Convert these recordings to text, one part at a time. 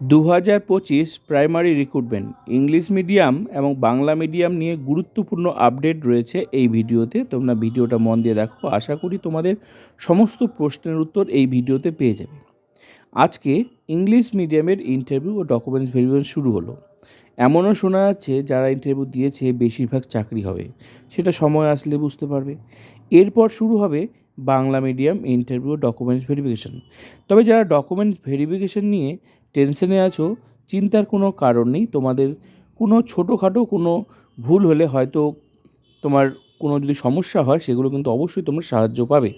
দু হাজার পঁচিশ প্রাইমারি রিক্রুটমেন্ট, ইংলিশ মিডিয়াম এবং বাংলা মিডিয়াম নিয়ে গুরুত্বপূর্ণ আপডেট রয়েছে এই ভিডিওতে। তোমরা ভিডিওটা মন দিয়ে দেখো, আশা করি তোমাদের সমস্ত প্রশ্নের উত্তর এই ভিডিওতে পেয়ে যাবে। আজকে ইংলিশ মিডিয়ামের ইন্টারভিউ ও ডকুমেন্টস ভেরিফিকেশন শুরু হলো। এমনও শোনা যাচ্ছে, যারা ইন্টারভিউ দিয়েছে, বেশিরভাগ চাকরি হবে। সেটা সময় আসলে বুঝতে পারবে। এরপর শুরু হবে Bangla medium interview documents verification তবে যারা ডকুমেন্টস ভেরিফিকেশন নিয়ে টেনশনে আছো, চিন্তার কোনো কারণ নেই। তোমাদের কোনো ছোটোখাটো কোনো ভুল হলে হয়তো তোমার কোনো যদি সমস্যা হয়, সেগুলো কিন্তু অবশ্যই তোমরা সাহায্য পাবে।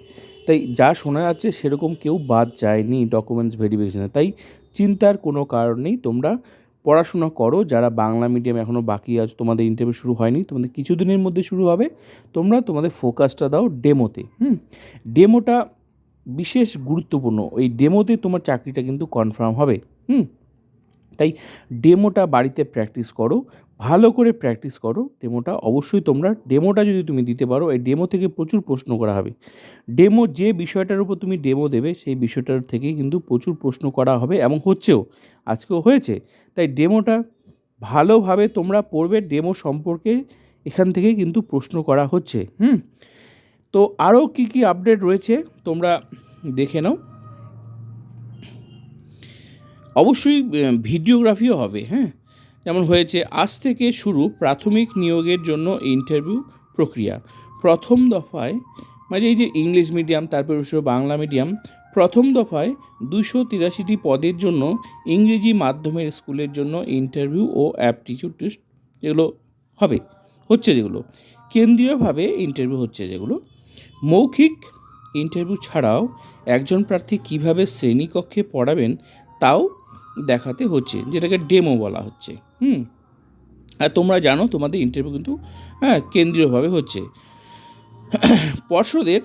তাই যা শোনা যাচ্ছে, সেরকম কেউ বাদ যায়নি ডকুমেন্টস ভেরিফিকেশানে তাই চিন্তার কোনো কারণ নেই। তোমরা পড়াশোনা করো। যারা বাংলা মিডিয়াম এখনও বাকি আছে, তোমাদের ইন্টারভিউ শুরু হয়নি, তোমাদের কিছুদিনের মধ্যে শুরু হবে। তোমরা তোমাদের ফোকাসটা দাও ডেমোতে হুম? ডেমোটা বিশেষ গুরুত্বপূর্ণ। এই ডেমোতে তোমার চাকরিটা কিন্তু কনফার্ম হবে। হুম? তাই ডেমোটা বাড়িতে প্র্যাকটিস করো, ভালো করে প্র্যাকটিস করো ডেমোটা অবশ্যই তোমরা ডেমোটা যদি তুমি দিতে পারো, এই ডেমো থেকে প্রচুর প্রশ্ন করা হবে। ডেমো যে বিষয়টার উপর তুমি ডেমো দেবে, সেই বিষয়টার থেকে কিন্তু প্রচুর প্রশ্ন করা হবে এবং হচ্ছেও, আজকেও হয়েছে। তাই ডেমোটা ভালোভাবে তোমরা পড়বে ডেমো সম্পর্কে এখান থেকে কিন্তু প্রশ্ন করা হচ্ছে। হুম? তো আরও কী কী আপডেট রয়েছে তোমরা দেখে নাও। অবশ্যই ভিডিওগ্রাফিও হবে হ্যাঁ? যেমন হয়েছে, আজ থেকে শুরু প্রাথমিক নিয়োগের জন্য ইন্টারভিউ প্রক্রিয়া। প্রথম দফায় মানে এই যে ইংলিশ মিডিয়াম, তারপর বাংলা মিডিয়াম, প্রথম দফায় দুশো তিরাশিটি পদের জন্য ইংরেজি মাধ্যমের স্কুলের জন্য ইন্টারভিউ ও অ্যাপটিচিউড টেস্ট যেগুলো হবে, হচ্ছে যেগুলো। কেন্দ্রীয়ভাবে ইন্টারভিউ হচ্ছে যেগুলো। মৌখিক ইন্টারভিউ ছাড়াও একজন প্রার্থী কীভাবে শ্রেণীকক্ষে পড়াবেন তাও দেখাতে হচ্ছে, যেটাকে ডেমো বলা হচ্ছে, হুম? আর তোমরা জানো তোমাদের ইন্টারভিউ কিন্তু হ্যাঁ কেন্দ্রীয়ভাবে হচ্ছে। পর্ষদের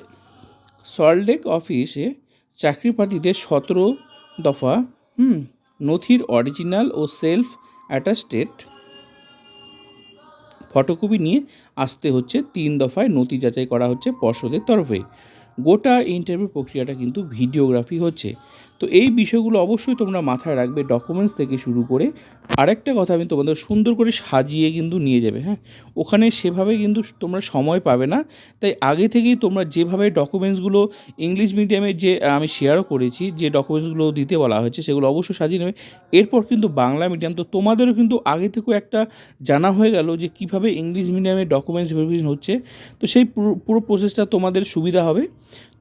সল্টলেক অফিসে চাকরি প্রার্থীদের সতেরো দফা, হুম, নথির অরিজিনাল ও সেলফ অ্যাটাস্টেড ফটোকপি নিয়ে আসতে হচ্ছে তিন দফায় নথি যাচাই করা হচ্ছে পর্ষদের তরফে। গোটা ইন্টারভিউ প্রক্রিয়াটা কিন্তু ভিডিওগ্রাফি হচ্ছে। তো এই বিষয়গুলো অবশ্যই তোমরা মাথায় রাখবে ডকুমেন্টস থেকে শুরু করে। আরেকটা কথা আমি তোমাদের সুন্দর করে সাজিয়ে কিন্তু নিয়ে যাবে হ্যাঁ? ওখানে সেভাবে কিন্তু তোমরা সময় পাবে না। তাই আগে থেকেই তোমরা যেভাবে ডকুমেন্টসগুলো ইংলিশ মিডিয়ামে যে আমি শেয়ারও করেছি, যে ডকুমেন্টসগুলো দিতে বলা হয়েছে, সেগুলো অবশ্যই সাজিয়ে নেবে। এরপর কিন্তু বাংলা মিডিয়াম তো তোমাদেরও কিন্তু আগে থেকেও একটা জানা হয়ে গেল যে কীভাবে ইংলিশ মিডিয়ামে ডকুমেন্টস ভেরিফিকেশন হচ্ছে। তো সেই পুরো পুরো প্রসেসটা তোমাদের সুবিধা হবে।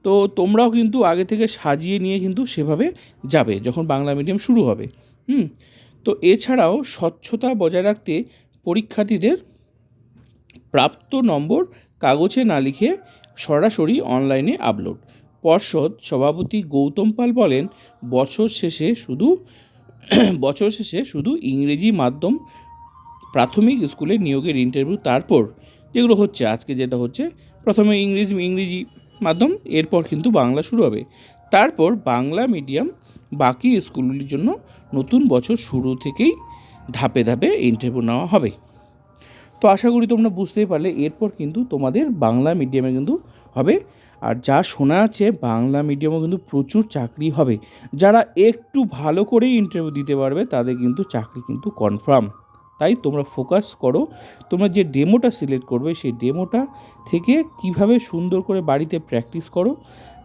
তো তোমরাও কিন্তু আগে থেকে সাজিয়ে নিয়ে কিন্তু সেভাবে যাবে যখন বাংলা মিডিয়াম শুরু হবে। হুম? তো এছাড়াও স্বচ্ছতা বজায় রাখতে পরীক্ষার্থীদের প্রাপ্ত নম্বর কাগজে না লিখে সরাসরি অনলাইনে আপলোড পর্ষদ সভাপতি গৌতম পাল বলেন, বছর শেষে শুধু বছর শেষে শুধু ইংরেজি মাধ্যম প্রাথমিক স্কুলে নিয়োগের ইন্টারভিউ তারপর যেগুলো হচ্ছে, আজকে যেটা হচ্ছে, প্রথমে ইংরেজি ইংরেজি মাধ্যম, এরপর কিন্তু বাংলা শুরু হবে। তারপর বাংলা মিডিয়াম বাকি স্কুলগুলির জন্য নতুন বছর শুরু থেকেই ধাপে ধাপে ইন্টারভিউ নেওয়া হবে। তো আশা করি তোমরা বুঝতেই পারলে, এরপর কিন্তু তোমাদের বাংলা মিডিয়ামে কিন্তু হবে। আর যা শোনা আছে, বাংলা মিডিয়ামও কিন্তু প্রচুর চাকরি হবে। যারা একটু ভালো করে ইন্টারভিউ দিতে পারবে, তাদের কিন্তু চাকরি কিন্তু কনফার্ম তাই তোমরা ফোকাস করো। তোমরা যে ডেমোটা সিলেক্ট করবে, সেই ডেমোটা থেকে কীভাবে সুন্দর করে বাড়িতে প্র্যাকটিস করো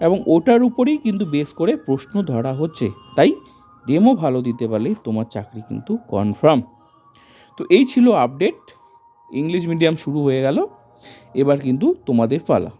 এবং ওটার উপরেই কিন্তু বেস করে প্রশ্ন ধরা হচ্ছে। তাই ডেমো ভালো দিতে পারলেই তোমার চাকরি কিন্তু কনফার্ম তো এই ছিল আপডেট ইংলিশ মিডিয়াম শুরু হয়ে গেল। এবার কিন্তু তোমাদের পালা।